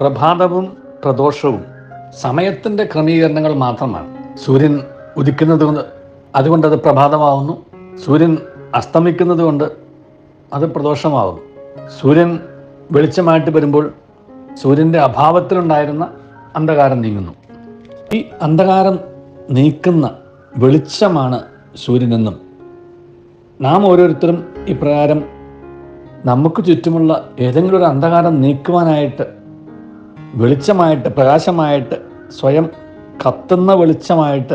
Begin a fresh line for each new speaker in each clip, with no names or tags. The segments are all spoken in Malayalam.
പ്രഭാതവും പ്രദോഷവും സമയത്തിന്റെ ക്രമീകരണങ്ങൾ മാത്രമാണ്. സൂര്യൻ ഉദിക്കുന്നത് കൊണ്ട് അതുകൊണ്ടത് അത് പ്രഭാതമാവുന്നു. സൂര്യൻ അസ്തമിക്കുന്നത് കൊണ്ട് അത് പ്രദോഷമാവുന്നു. സൂര്യൻ വെളിച്ചമായിട്ട് വരുമ്പോൾ സൂര്യന്റെ അഭാവത്തിലുണ്ടായിരുന്ന അന്ധകാരം നീങ്ങുന്നു. ഈ അന്ധകാരം നീക്കുന്ന വെളിച്ചമാണ് സൂര്യനെന്നും നാം ഓരോരുത്തരും ഇപ്രകാരം നമുക്ക് ചുറ്റുമുള്ള ഏതെങ്കിലും ഒരു അന്ധകാരം നീക്കുവാനായിട്ട് വെളിച്ചമായിട്ട് പ്രകാശമായിട്ട് സ്വയം കത്തുന്ന വെളിച്ചമായിട്ട്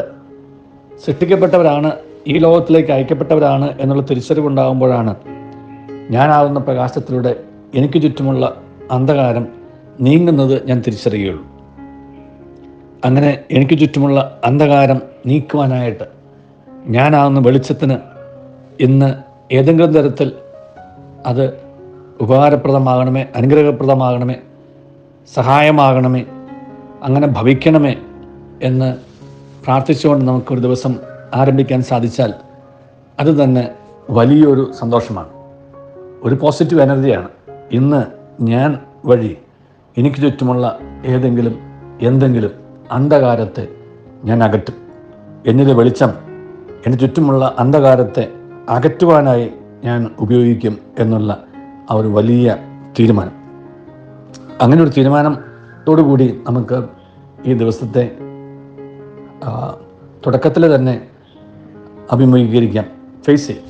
സൃഷ്ടിക്കപ്പെട്ടവരാണ് ഈ ലോകത്തിലേക്ക് അയക്കപ്പെട്ടവരാണ് എന്നുള്ള തിരിച്ചറിവുണ്ടാകുമ്പോഴാണ് ഞാനാവുന്ന പ്രകാശത്തിലൂടെ എനിക്ക് ചുറ്റുമുള്ള അന്ധകാരം നീങ്ങുന്നത് ഞാൻ തിരിച്ചറിയുകയുള്ളൂ അങ്ങനെ എനിക്ക് ചുറ്റുമുള്ള അന്ധകാരം നീക്കുവാനായിട്ട് ഞാനാവുന്ന വെളിച്ചത്തിന് ഇന്ന് ഏതെങ്കിലും തരത്തിൽ അത് ഉപകാരപ്രദമാകണമേ അനുഗ്രഹപ്രദമാകണമേ സഹായമാകണമേ അങ്ങനെ ഭവിക്കണമേ എന്ന് പ്രാർത്ഥിച്ചുകൊണ്ട് നമുക്കൊരു ദിവസം ആരംഭിക്കാൻ സാധിച്ചാൽ അത് തന്നെ വലിയൊരു സന്തോഷമാണ്. ഒരു പോസിറ്റീവ് എനർജിയാണ് ഇന്ന് ഞാൻ വഴി എനിക്ക് ചുറ്റുമുള്ള ഏതെങ്കിലും എന്തെങ്കിലും അന്ധകാരത്തെ ഞാൻ അകറ്റും. എന്നിലെ വെളിച്ചം എന്റെ ചുറ്റുമുള്ള അന്ധകാരത്തെ അകറ്റുവാനായി ഞാൻ ഉപയോഗിക്കും എന്നുള്ള ആ ഒരു വലിയ തീരുമാനം. അങ്ങനെ ഒരു തീരുമാനത്തോടുകൂടി നമുക്ക് ഈ ദിവസത്തെ തുടക്കത്തിൽ തന്നെ അഭിമുഖീകരിക്കാം. ഫേസ് ചെയ്യാം.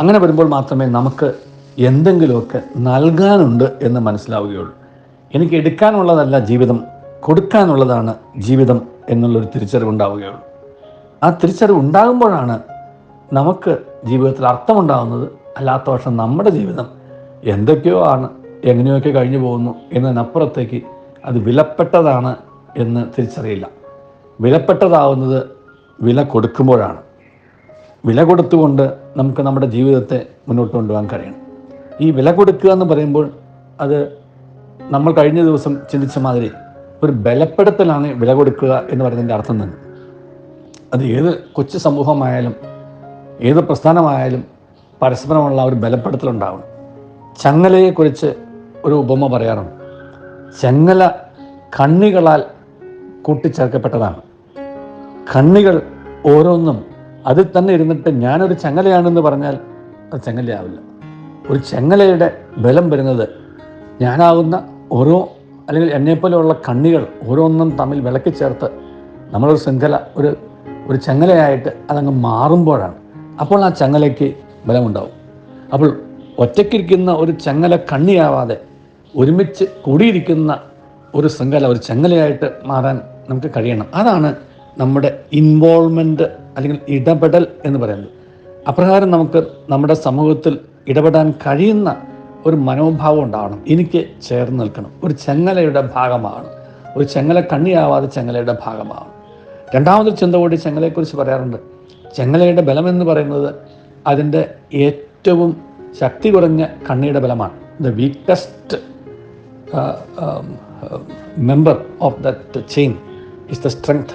അങ്ങനെ വരുമ്പോൾ മാത്രമേ നമുക്ക് എന്തെങ്കിലുമൊക്കെ നൽകാനുണ്ട് എന്ന് മനസ്സിലാവുകയുള്ളൂ. എനിക്ക് എടുക്കാനുള്ളതല്ല ജീവിതം കൊടുക്കാനുള്ളതാണ് ജീവിതം എന്നുള്ളൊരു തിരിച്ചറിവുണ്ടാവുകയുള്ളൂ. ആ തിരിച്ചറിവ് ഉണ്ടാകുമ്പോഴാണ് നമുക്ക് ജീവിതത്തിൽ അർത്ഥമുണ്ടാകുന്നത് അല്ലാത്ത പക്ഷം നമ്മുടെ ജീവിതം എന്തൊക്കെയോ ആണ് എങ്ങനെയൊക്കെ കഴിഞ്ഞു പോകുന്നു എന്നതിനപ്പുറത്തേക്ക് അത് വിലപ്പെട്ടതാണ് എന്ന് തിരിച്ചറിയില്ല. വിലപ്പെട്ടതാവുന്നത് വില കൊടുക്കുമ്പോഴാണ്. വില കൊടുത്തുകൊണ്ട് നമുക്ക് നമ്മുടെ ജീവിതത്തെ മുന്നോട്ട് കൊണ്ടുപോകാൻ കഴിയണം. ഈ വില കൊടുക്കുക എന്ന് പറയുമ്പോൾ അത് നമ്മൾ കഴിഞ്ഞ ദിവസം ചിന്തിച്ച മാതിരി ഒരു ബലപ്പെടുത്തലാണ് വില കൊടുക്കുക എന്ന് പറയുന്നതിന്റെ അർത്ഥം തന്നെ. അത് ഏത് കൊച്ചു സമൂഹമായാലും ഏത് പ്രസ്ഥാനമായാലും പരസ്പരമുള്ള ഒരു ബലപ്പെടുത്തലുണ്ടാവണം. ചങ്ങലയെക്കുറിച്ച് ഒരു ഉപമ പറയാറുണ്ട്. ചെങ്ങല കണ്ണികളാൽ കൂട്ടിച്ചേർക്കപ്പെട്ടതാണ്. കണ്ണികൾ ഓരോന്നും അതിൽ തന്നെ ഇരുന്നിട്ട് ഞാനൊരു ചങ്ങലയാണെന്ന് പറഞ്ഞാൽ അത് ചങ്ങലയാവില്ല. ഒരു ചങ്ങലയുടെ ബലം വരുന്നത് ഞാനാവുന്ന ഓരോ അല്ലെങ്കിൽ എന്നെപ്പോലെയുള്ള കണ്ണികൾ ഓരോന്നും തമ്മിൽ വിളക്കി ചേർത്ത് നമ്മളൊരു ശൃംഖല ഒരു ഒരു ചങ്ങലയായിട്ട് അതങ്ങ് മാറുമ്പോഴാണ് അപ്പോൾ ആ ചങ്ങലയ്ക്ക് ബലമുണ്ടാവും. അപ്പോൾ ഒറ്റയ്ക്കിരിക്കുന്ന ഒരു ചങ്ങല കണ്ണിയാവാതെ ഒരുമിച്ച് കൂടിയിരിക്കുന്ന ഒരു ശൃംഖല ഒരു ചങ്ങലയായിട്ട് മാറാൻ നമുക്ക് കഴിയണം. അതാണ് നമ്മുടെ ഇൻവോൾവ്മെന്റ് അല്ലെങ്കിൽ ഇടപെടൽ എന്ന് പറയുന്നത്. അപ്രകാരം നമുക്ക് നമ്മുടെ സമൂഹത്തിൽ ഇടപെടാൻ കഴിയുന്ന ഒരു മനോഭാവം ഉണ്ടാവണം. എനിക്ക് ചേർന്ന് നിൽക്കണം. ഒരു ചങ്ങലയുടെ ഭാഗമാണ്. ഒരു ചങ്ങല കണ്ണിയാവാതെ ചങ്ങലയുടെ ഭാഗമാണ്. രണ്ടാമതൊരു ചിന്ത കൂടി ചങ്ങലയെക്കുറിച്ച് പറയാറുണ്ട്. ചങ്ങലയുടെ ബലം എന്ന് പറയുന്നത് അതിന്റെ ഏറ്റവും ശക്തി കുറഞ്ഞ കണ്ണിയുടെ ബലമാണ്. The weakest member of that chain is the strength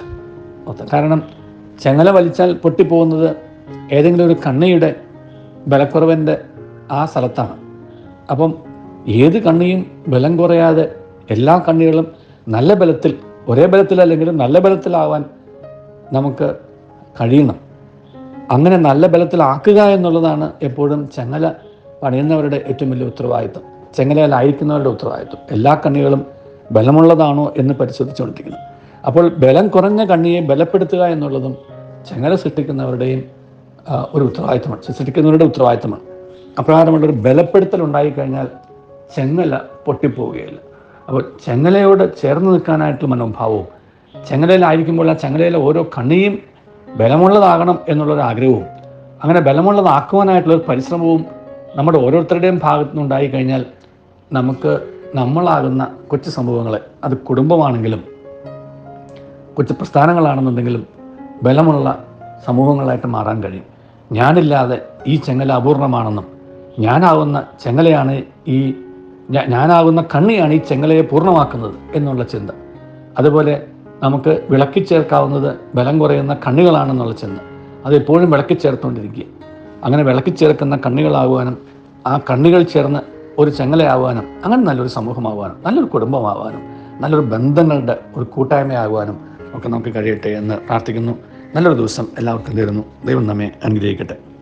കാരണം ചങ്ങല വലിച്ചാൽ പൊട്ടിപ്പോകുന്നത് ഏതെങ്കിലും ഒരു കണ്ണിയുടെ ബലക്കുറവിന്റെ ആ സ്ഥലത്താണ്. അപ്പം ഏത് കണ്ണിയും ബലം കുറയാതെ എല്ലാ കണ്ണികളും നല്ല ബലത്തിൽ ഒരേ ബലത്തിലല്ലെങ്കിലും നല്ല ബലത്തിലാവാൻ നമുക്ക് കഴിയണം. അങ്ങനെ നല്ല ബലത്തിലാക്കുക എന്നുള്ളതാണ് എപ്പോഴും ചങ്ങല പണിയുന്നവരുടെ ഏറ്റവും വലിയ ഉത്തരവാദിത്വം ചെങ്ങലയിലായിരിക്കുന്നവരുടെ ഉത്തരവാദിത്വം. എല്ലാ കണ്ണികളും ബലമുള്ളതാണോ എന്ന് പരിശോധിച്ചുകൊണ്ടിരിക്കുന്നു. അപ്പോൾ ബലം കുറഞ്ഞ കണ്ണിയെ ബലപ്പെടുത്തുക എന്നുള്ളതും ചെങ്ങല സൃഷ്ടിക്കുന്നവരുടെയും ഒരു ഉത്തരവാദിത്തമാണ് സൃഷ്ടിക്കുന്നവരുടെ ഉത്തരവാദിത്തമാണ് അപ്രകാരമുള്ളൊരു ബലപ്പെടുത്തൽ ഉണ്ടായിക്കഴിഞ്ഞാൽ ചെങ്ങല പൊട്ടിപ്പോവുകയില്ല. അപ്പോൾ ചെങ്ങലയോട് ചേർന്ന് നിൽക്കാനായിട്ടുള്ള മനോഭാവവും ചെങ്ങലയിലായിരിക്കുമ്പോൾ ആ ചെങ്ങലയിലെ ഓരോ കണ്ണിയും ബലമുള്ളതാകണം എന്നുള്ളൊരു ആഗ്രഹവും അങ്ങനെ ബലമുള്ളതാക്കുവാനായിട്ടുള്ള ഒരു പരിശ്രമവും നമ്മുടെ ഓരോരുത്തരുടെയും ഭാഗത്തു കഴിഞ്ഞാൽ നമുക്ക് നമ്മളാകുന്ന കൊച്ചു സംഭവങ്ങളെ അത് കുടുംബമാണെങ്കിലും കൊച്ചു പ്രസ്ഥാനങ്ങളാണെന്നുണ്ടെങ്കിലും ബലമുള്ള സമൂഹങ്ങളായിട്ട് മാറാൻ കഴിയും. ഞാനില്ലാതെ ഈ ചെങ്ങല അപൂർണമാണെന്നും ഞാനാവുന്ന ചെങ്ങലയാണ് ഈ ഞാനാകുന്ന കണ്ണിയാണ് ഈ ചെങ്ങലയെ പൂർണമാക്കുന്നത് എന്നുള്ള ചിന്ത. അതുപോലെ നമുക്ക് വിളക്കി ചേർക്കാവുന്നത് ബലം കുറയുന്ന കണ്ണികളാണെന്നുള്ള ചിന്ത. അതെപ്പോഴും വിളക്കി ചേർത്തുകൊണ്ടിരിക്കുക. അങ്ങനെ വിളക്കി ചേർക്കുന്ന കണ്ണികളാകുവാനും ആ കണ്ണികൾ ചേർന്ന് ഒരു ചങ്ങലയാവാനും അങ്ങനെ നല്ലൊരു സമൂഹമാവാനും നല്ലൊരു കുടുംബമാവാനും നല്ലൊരു ബന്ധങ്ങളുടെ ഒരു കൂട്ടായ്മയാകുവാനും ഒക്കെ നമുക്ക് കഴിയട്ടെ എന്ന് പ്രാർത്ഥിക്കുന്നു. നല്ലൊരു ദിവസം എല്ലാവർക്കും തരുന്നു. ദൈവം നമ്മെ അനുഗ്രഹിക്കട്ടെ.